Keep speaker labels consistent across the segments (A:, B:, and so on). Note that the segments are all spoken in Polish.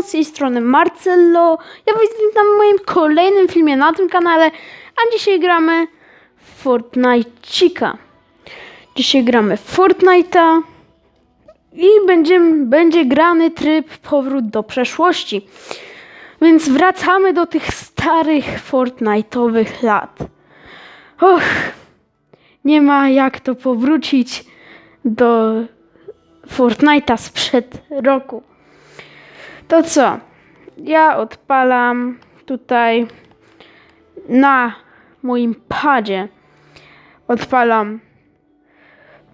A: Z tej strony Marcello. Ja was witam w moim kolejnym filmie na tym kanale, a dzisiaj gramy w Fortnite'cika. Dzisiaj gramy w Fortnite'a i będzie, będzie grany tryb powrót do przeszłości. Więc wracamy do tych starych Fortnite'owych lat. Och, nie ma jak to powrócić do Fortnite'a sprzed roku. To co? Ja odpalam tutaj na moim padzie. Odpalam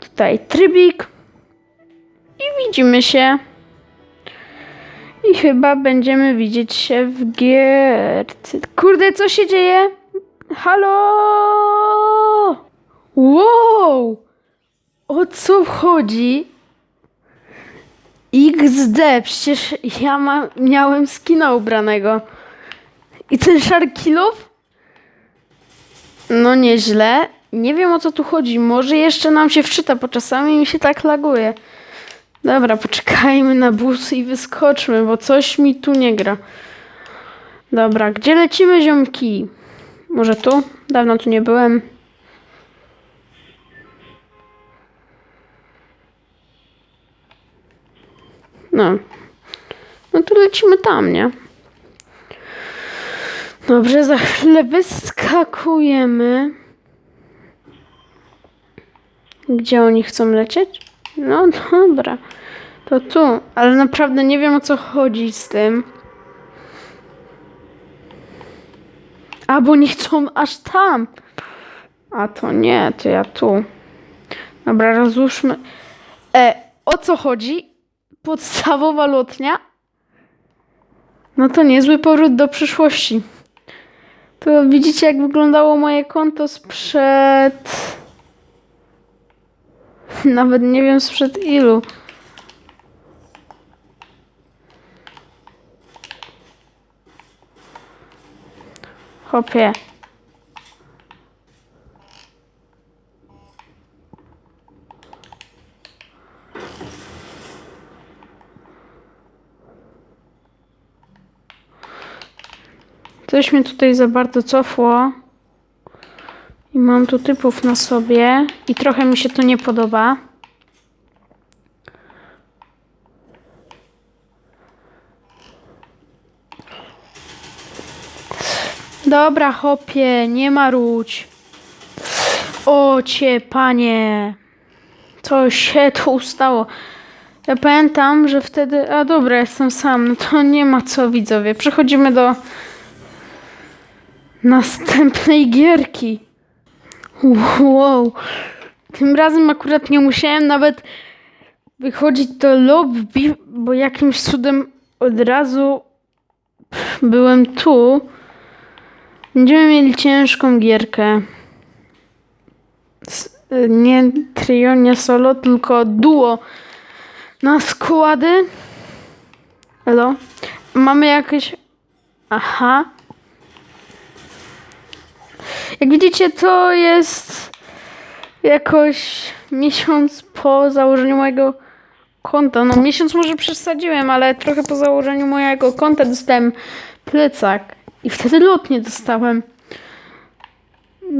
A: tutaj trybik i widzimy się. I chyba będziemy widzieć się w gierce. Kurde, co się dzieje? Halo! Wow! O co chodzi? XD, przecież ja ma, miałem skina ubranego. I ten Sharkilow? No nieźle. Nie wiem o co tu chodzi. Może jeszcze nam się wczyta, bo czasami mi się tak laguje. Dobra, poczekajmy na bus i wyskoczmy, bo coś mi tu nie gra. Dobra, gdzie lecimy ziomki? Może tu? Dawno tu nie byłem. No. No to lecimy tam, nie? Dobrze, za chwilę wyskakujemy. Gdzie oni chcą lecieć? No dobra. To tu. Ale naprawdę nie wiem o co chodzi z tym. A, bo nie chcą aż tam. A to nie, to ja tu. Dobra, rozłóżmy. E, o co chodzi? Podstawowa lotnia? No to niezły powrót do przyszłości. To widzicie, jak wyglądało moje konto sprzed. Nawet nie wiem sprzed ilu. Hopie. Mnie tutaj za bardzo cofło. I mam tu typów na sobie. I trochę mi się to nie podoba. Dobra, hopie, nie marudź. O cię, panie. Co się tu stało? Ja pamiętam, że wtedy... A dobra, jestem sam. No to nie ma co, widzowie. Przechodzimy do następnej gierki. Wow. Tym razem akurat nie musiałem nawet wychodzić do lobby, bo jakimś cudem od razu byłem tu. Będziemy mieli ciężką gierkę. S- Nie trio, nie solo, tylko duo na składy. Elo. Mamy jakieś... Aha. Jak widzicie, to jest jakoś miesiąc po założeniu mojego konta. No miesiąc może przesadziłem, ale trochę po założeniu mojego konta dostałem plecak. I wtedy lot nie dostałem.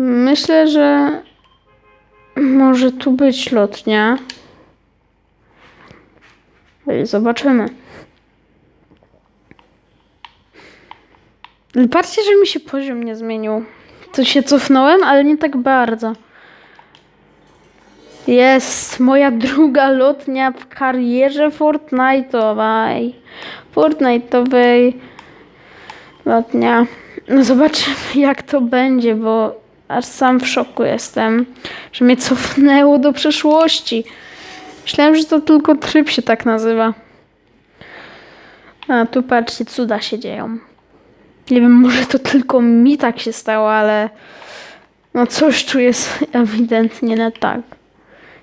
A: Myślę, że może tu być lotnia. Ale Zobaczymy. Ale Patrzcie, że mi się poziom nie zmienił. To się cofnąłem, ale nie tak bardzo. Jest moja druga lotnia w karierze Fortnite'owej. Fortnite'owej lotnia. No zobaczymy jak to będzie, bo aż sam w szoku jestem, że mnie cofnęło do przeszłości. Myślałem, że to tylko tryb się tak nazywa. A tu patrzcie, cuda się dzieją. Nie wiem, może to tylko mi tak się stało, ale no coś tu jest ewidentnie nie tak.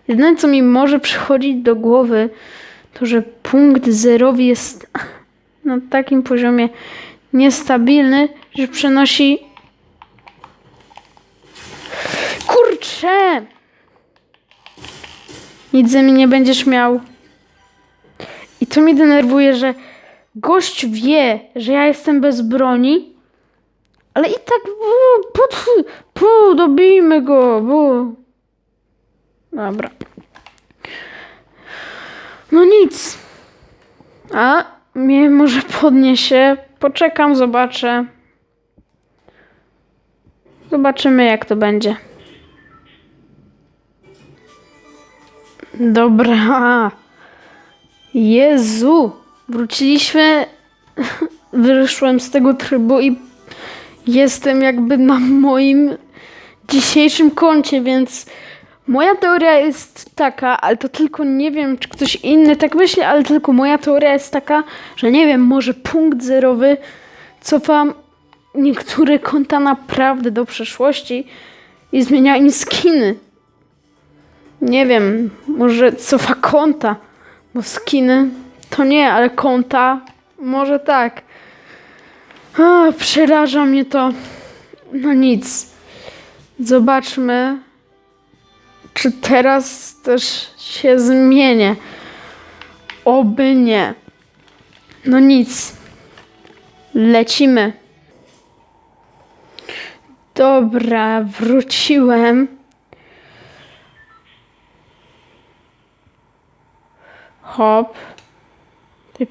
A: Jedyne, co mi może przychodzić do głowy, to że punkt zerowy jest na takim poziomie niestabilny, że przenosi. Kurczę! Nic ze mnie nie będziesz miał. I to mnie denerwuje, że gość wie, że ja jestem bez broni, ale i tak bu, pu, pu, dobijmy go, bu. Dobra. No nic. A mnie może podniesie. Poczekam, zobaczę. Zobaczymy, jak to będzie. Dobra. Jezu. Wróciliśmy. Wyszłem z tego trybu i jestem jakby na moim dzisiejszym koncie, więc moja teoria jest taka, ale to tylko nie wiem, czy ktoś inny tak myśli, ale tylko moja teoria jest taka, że nie wiem, może punkt zerowy cofam niektóre konta naprawdę do przeszłości i zmienia im skiny. Nie wiem, może cofa konta, bo skiny to nie, ale konta może tak. A, przeraża mnie to. No nic. Zobaczmy, czy teraz też się zmienię. Oby nie. No nic. Lecimy. Dobra, wróciłem. Hop.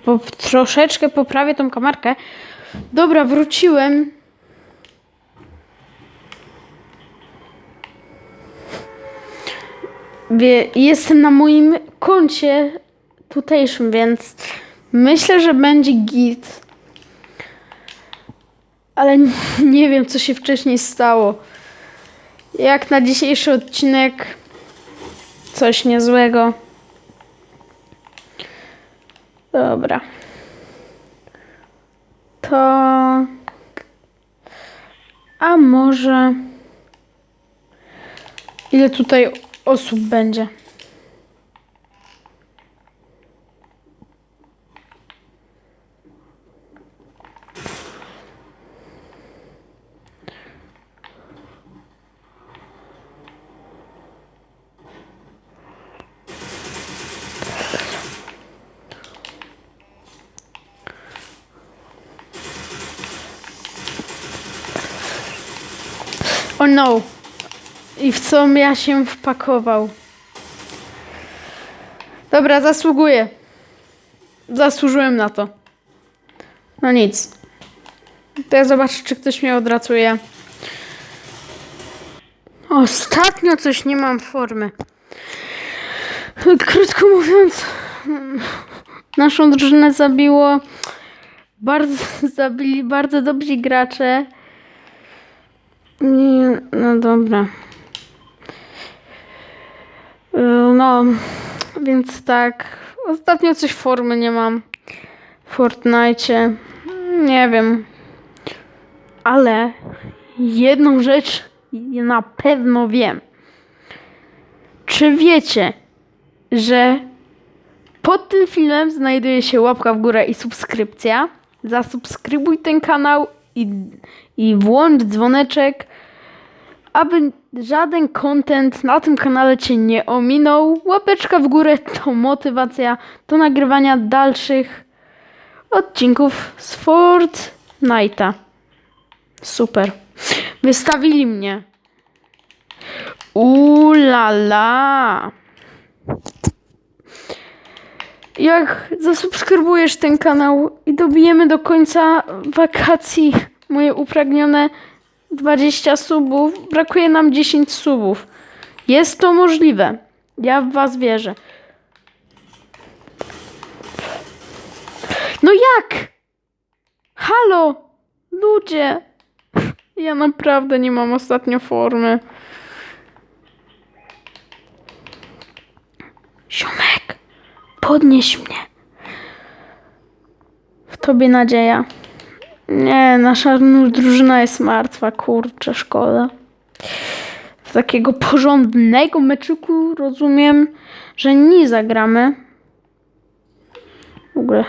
A: Po, troszeczkę poprawię tą kamerkę. Dobra, wróciłem. Jestem na moim koncie tutejszym, więc myślę, że będzie git. Ale nie wiem, co się wcześniej stało. Jak na dzisiejszy odcinek coś niezłego. Dobra. To. A może. Ile tutaj osób będzie? O no. I w co ja się wpakował? Dobra, zasługuję. Zasłużyłem na to. No nic. To ja zobaczę, czy ktoś mnie odracuje. Ostatnio coś nie mam formy. Krótko mówiąc, naszą drużynę zabiło bardzo, zabili bardzo dobrzy gracze. Nie, no dobra. Y, No, więc tak. Ostatnio coś formy nie mam. W Fortnite. Nie wiem. Ale jedną rzecz na pewno wiem. Czy wiecie, że pod tym filmem znajduje się łapka w górę i subskrypcja? Zasubskrybuj ten kanał i, i włącz dzwoneczek, aby żaden content na tym kanale Cię nie ominął. Łapeczka w górę to motywacja do nagrywania dalszych odcinków z Fortnite'a. Super. Wystawili mnie. Ulala. Jak zasubskrybujesz ten kanał i dobijemy do końca wakacji moje upragnione 20 subów, brakuje nam 10 subów. Jest to możliwe. Ja w was wierzę. No jak? Halo? Ludzie. Ja naprawdę nie mam ostatnio formy. Ziomek, podnieś mnie. W tobie nadzieja. Nie, nasza drużyna jest martwa, kurczę, szkoda. W takiego porządnego meczyku rozumiem, że nie zagramy. W ogóle.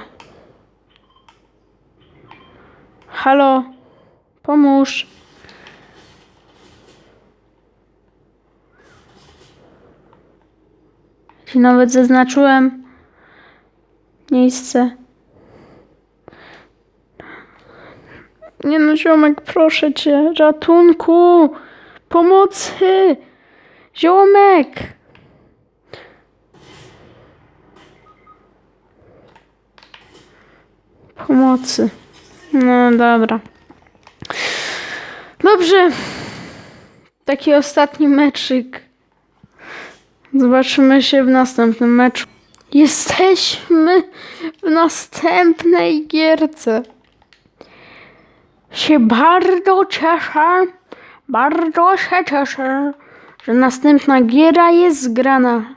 A: Halo, pomóż. Ci nawet zaznaczyłem miejsce. Nie no, ziomek, proszę cię. Ratunku! Pomocy! Ziomek! Pomocy. No dobra. Dobrze. Taki ostatni meczyk. Zobaczymy się w następnym meczu. Jesteśmy w następnej gierce. Się bardzo cieszę, bardzo się cieszę, że następna giera jest zgrana.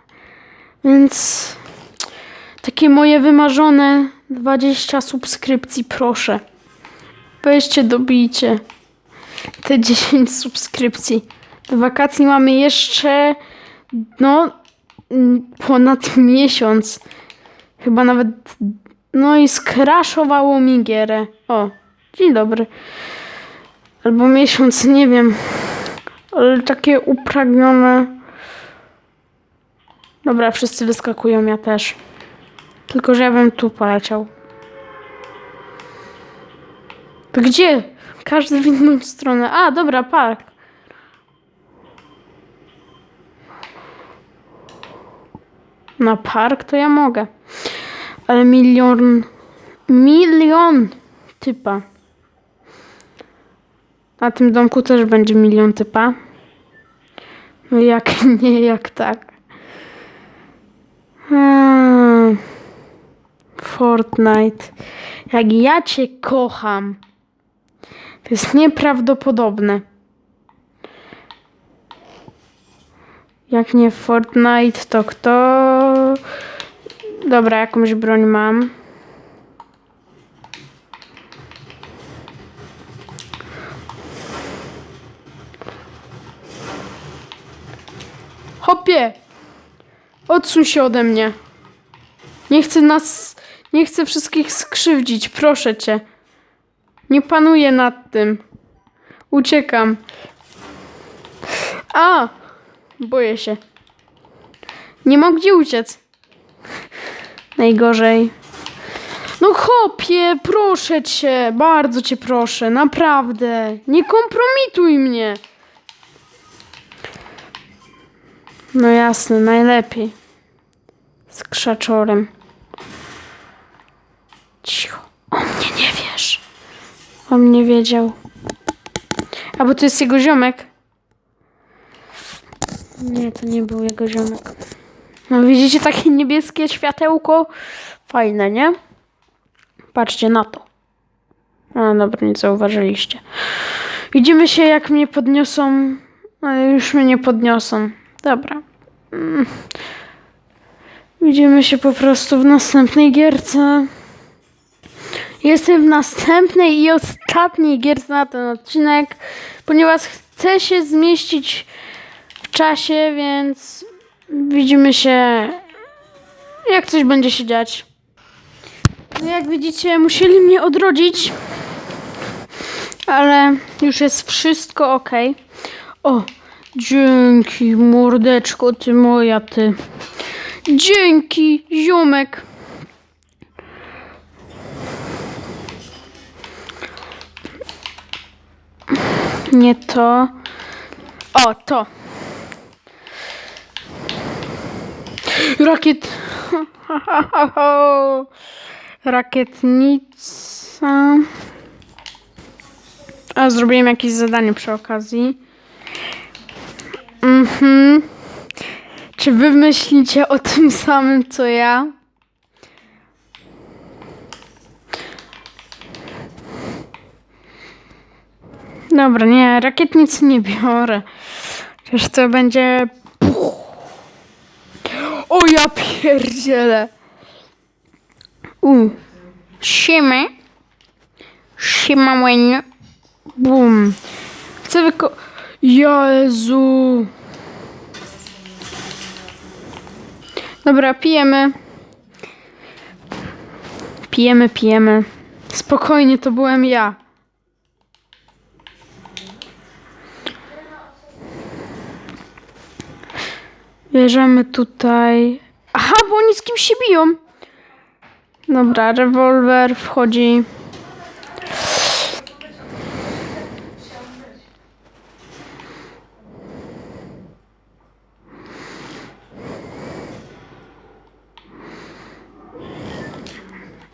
A: Więc takie moje wymarzone 20 subskrypcji, proszę. Weźcie, dobijcie te 10 subskrypcji. Do wakacji mamy jeszcze, no, ponad miesiąc. Chyba nawet, no i skraszowało mi gierę. O, dzień dobry. Albo miesiąc, nie wiem. Ale takie upragnione. Dobra, wszyscy wyskakują, ja też. Tylko, że ja bym tu poleciał. To gdzie? Każdy w inną stronę. A, dobra, park. Na park to ja mogę. Ale milion. Milion typa. Na tym domku też będzie milion typa. No jak nie, jak tak. Hmm. Fortnite. Jak ja cię kocham. To jest nieprawdopodobne. Jak nie Fortnite, to kto? Dobra, jakąś broń mam. Hopie! Odsuń się ode mnie. Nie chcę nas. Nie chcę wszystkich skrzywdzić, proszę cię. Nie panuję nad tym. Uciekam. A! Boję się. Nie mam gdzie uciec. Najgorzej. No chopie, proszę cię, bardzo cię proszę, naprawdę. Nie kompromituj mnie. No jasne, najlepiej. Z krzaczorem. Cicho. O mnie nie wiesz. On mnie wiedział. A bo to jest jego ziomek. Nie, to nie był jego ziomek. No widzicie takie niebieskie światełko? Fajne, nie? Patrzcie na to. A, dobra, nie zauważyliście. Widzimy się, jak mnie podniosą. Ale już mnie nie podniosą. Dobra. Mm. Widzimy się po prostu w następnej gierce. Jestem w następnej i ostatniej gierce na ten odcinek, ponieważ chcę się zmieścić w czasie, więc widzimy się, jak coś będzie się dziać. No jak widzicie, musieli mnie odrodzić, ale już jest wszystko ok. O, dzięki, mordeczko, ty moja, ty. Dzięki, ziomek. Nie to. O, to. Rakiet. Rakietnica. A zrobiłem jakieś zadanie przy okazji. Mhm. Czy wy myślicie o tym samym co ja? Dobra, nie, rakietnic nie biorę. Przecież to będzie... O ja pierdzielę. U. Siema. Siema. Bum. Chcę wyko... Jezu. Dobra, pijemy. Pijemy, pijemy. Spokojnie, to byłem ja. Bierzemy tutaj. Aha, bo oni z kimś się biją. Dobra, rewolwer wchodzi.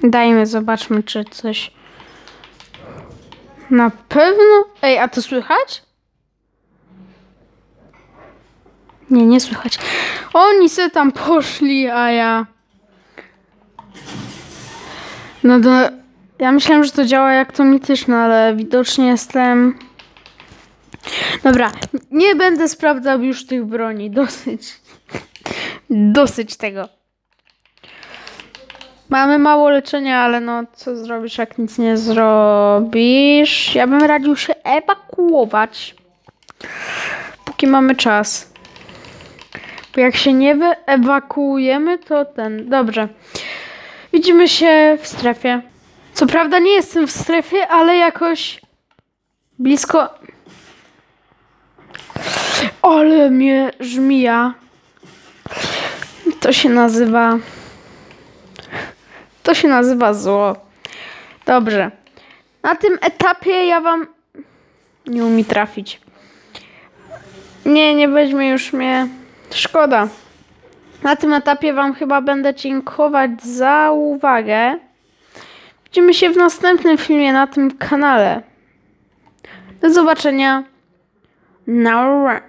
A: Dajmy, zobaczmy, czy coś. Na pewno. Ej, a to słychać? Nie, nie słychać. Oni se tam poszli, a ja. No do. Ja myślałem, że to działa jak to mityczne, ale widocznie jestem. Dobra, nie będę sprawdzał już tych broni. Dosyć. Dosyć tego. Mamy mało leczenia, ale no co zrobisz, jak nic nie zrobisz? Ja bym radził się ewakuować, póki mamy czas. Bo jak się nie wyewakuujemy, to ten. Dobrze. Widzimy się w strefie. Co prawda nie jestem w strefie, ale jakoś blisko. Ale mnie żmija. To się nazywa. To się nazywa zło. Dobrze. Na tym etapie ja wam nie umie trafić. Nie, nie weźmie już mnie. Szkoda. Na tym etapie wam chyba będę dziękować za uwagę. Widzimy się w następnym filmie na tym kanale. Do zobaczenia. Na